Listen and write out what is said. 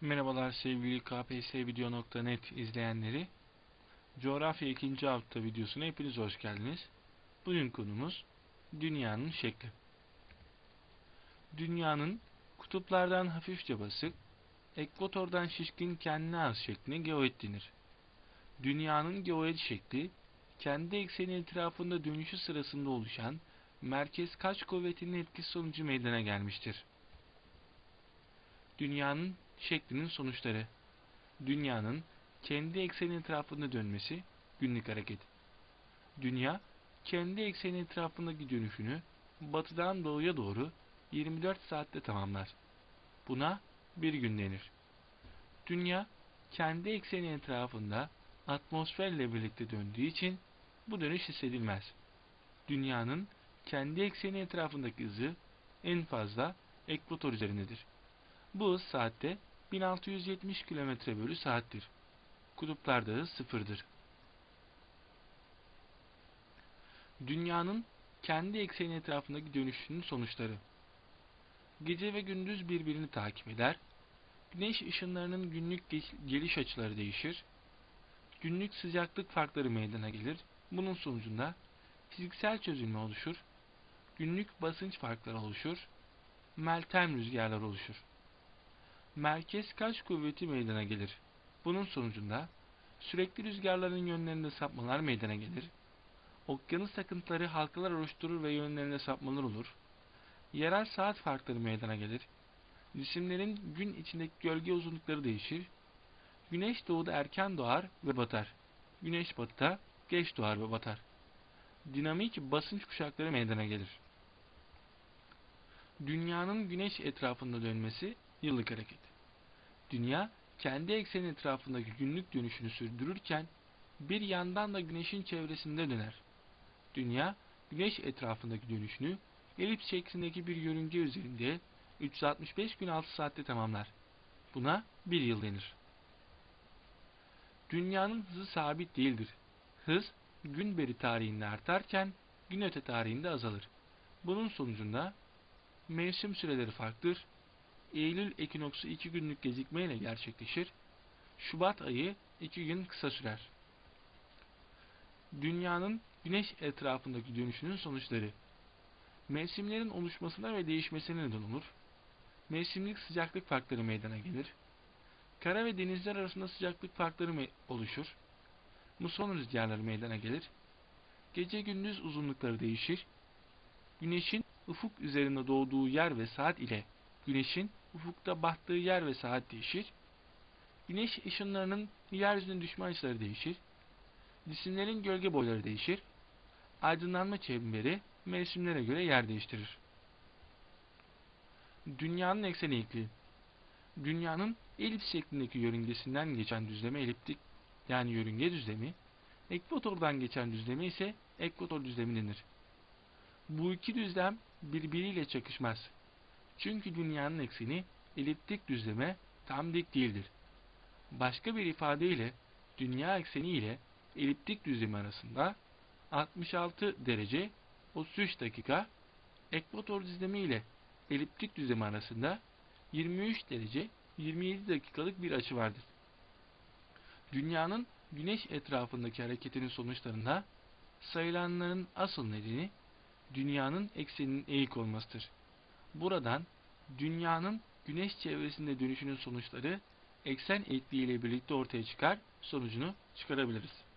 Merhabalar sevgili kpsvideo.net izleyenleri. Coğrafya 2. hafta videosuna hepiniz hoş geldiniz. Bugün konumuz dünyanın şekli. Dünyanın kutuplardan hafifçe basık, ekvatordan şişkin kendine az şekline geoid denir. Dünyanın geoid şekli, kendi ekseni etrafında dönüşü sırasında oluşan merkez kaç kuvvetinin etkisi sonucu meydana gelmiştir. Dünyanın şeklinin sonuçları. Dünyanın kendi ekseni etrafında dönmesi günlük hareket. Dünya kendi ekseni etrafındaki dönüşünü batıdan doğuya doğru 24 saatte tamamlar. Buna bir gün denir. Dünya kendi ekseni etrafında atmosferle birlikte döndüğü için bu dönüş hissedilmez. Dünyanın kendi ekseni etrafındaki hızı en fazla ekvator üzerindedir. Bu hız saatte 1670 km bölü saattir. Kutuplarda hız sıfırdır. Dünyanın kendi ekseni etrafındaki dönüşünün sonuçları. Gece ve gündüz birbirini takip eder. Güneş ışınlarının günlük geliş açıları değişir. Günlük sıcaklık farkları meydana gelir. Bunun sonucunda fiziksel çözülme oluşur. Günlük basınç farkları oluşur. Meltem rüzgarlar oluşur merkez kaç kuvveti meydana gelir. Bunun sonucunda sürekli rüzgarların yönlerinde sapmalar meydana gelir. Okyanus akıntıları halkalar oluşturur ve yönlerinde sapmalar olur. Yerel saat farkları meydana gelir. Cisimlerin gün içindeki gölge uzunlukları değişir. Güneş doğuda erken doğar ve batar. Güneş batıda geç doğar ve batar. Dinamik basınç kuşakları meydana gelir. Dünyanın güneş etrafında dönmesi yıllık hareket. Dünya kendi ekseni etrafındaki günlük dönüşünü sürdürürken bir yandan da güneşin çevresinde döner. Dünya güneş etrafındaki dönüşünü elips şeklindeki bir yörünge üzerinde 365 gün 6 saatte tamamlar. Buna bir yıl denir. Dünyanın hızı sabit değildir. Hız gün beri tarihinde artarken gün öte tarihinde azalır. Bunun sonucunda mevsim süreleri farklıdır Eylül ekinoksu 2 günlük gecikmeyle gerçekleşir. Şubat ayı 2 gün kısa sürer. Dünyanın güneş etrafındaki dönüşünün sonuçları Mevsimlerin oluşmasına ve değişmesine neden olur. Mevsimlik sıcaklık farkları meydana gelir. Kara ve denizler arasında sıcaklık farkları oluşur. Muson rüzgarları meydana gelir. Gece gündüz uzunlukları değişir. Güneşin ufuk üzerinde doğduğu yer ve saat ile güneşin ufukta battığı yer ve saat değişir. Güneş ışınlarının yeryüzüne düşme açıları değişir. Cisimlerin gölge boyları değişir. Aydınlanma çemberi mevsimlere göre yer değiştirir. Dünyanın ekseni eğikliği Dünyanın elips şeklindeki yörüngesinden geçen düzleme eliptik yani yörünge düzlemi, ekvatordan geçen düzleme ise ekvator düzlemi denir. Bu iki düzlem birbiriyle çakışmaz. Çünkü dünyanın ekseni eliptik düzleme tam dik değildir. Başka bir ifadeyle dünya ekseni ile eliptik düzleme arasında 66 derece 33 dakika, ekvator düzlemi ile eliptik düzlemi arasında 23 derece 27 dakikalık bir açı vardır. Dünyanın güneş etrafındaki hareketinin sonuçlarında sayılanların asıl nedeni dünyanın ekseninin eğik olmasıdır. Buradan dünyanın güneş çevresinde dönüşünün sonuçları eksen eğikliği ile birlikte ortaya çıkar sonucunu çıkarabiliriz.